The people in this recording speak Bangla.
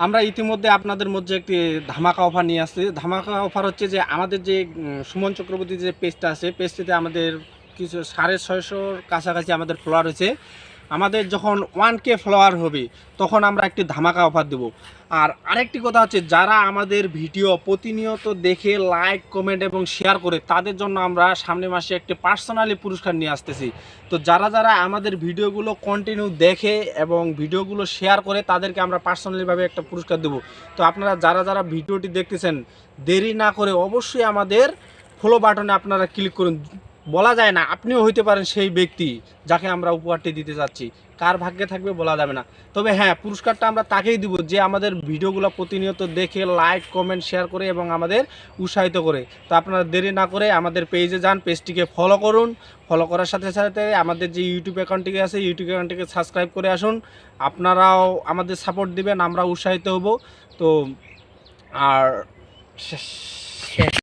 আমরা ইতিমধ্যে আপনাদের মধ্যে একটি ধামাকা অফার নিয়ে আসছি। ধামাকা অফার হচ্ছে যে আমাদের যে সুমন চক্রবর্তী যে পেজটা আছে পেজটিতে আমাদের কিছু সাড়ে ছয়শোর কাছাকাছি আমাদের ফ্লোয়ার হয়েছে আমাদের যখন ওয়ান কে ফলোয়ার হবে, তখন আমরা একটি ধামাকা অফার দেব। আর আরেকটি কথা হচ্ছে, যারা আমাদের ভিডিও প্রতিনিয়ত দেখে লাইক কমেন্ট এবং শেয়ার করে, তাদের জন্য আমরা সামনে মাসে একটি পার্সোনালি পুরস্কার নিয়ে আসতেছি। তো যারা যারা আমাদের ভিডিওগুলো কন্টিনিউ দেখে এবং ভিডিওগুলো শেয়ার করে, তাদেরকে আমরা পার্সোনালিভাবে একটা পুরস্কার দেবো। তো আপনারা যারা যারা ভিডিওটি দেখতেছেন, দেরি না করে অবশ্যই আমাদের ফলো বাটনে আপনারা ক্লিক করুন। বলা যায় না, আপনিও হইতে পারেন সেই ব্যক্তি যাকে আমরা উপহারটি দিতে যাচ্ছি। কার ভাগ্যে থাকবে বলা যাবে না। তবে হ্যাঁ পুরস্কারটা আমরা তাকেই দিব যে আমাদের ভিডিওগুলো প্রতিনিয়ত দেখে লাইক কমেন্ট শেয়ার করে এবং আমাদের উৎসাহিত করে। তো আপনারা দেরি না করে আমাদের পেজে যান পেজটিকে ফলো করুন। ফলো করার সাথে সাথে আমাদের যে ইউটিউব অ্যাকাউন্টটিকে আছে ইউটিউব অ্যাকাউন্টটিকে সাবস্ক্রাইব করে আসুন। আপনারাও আমাদের সাপোর্ট দিবেন, আমরা উৎসাহিত হব। তো, আর শেষ।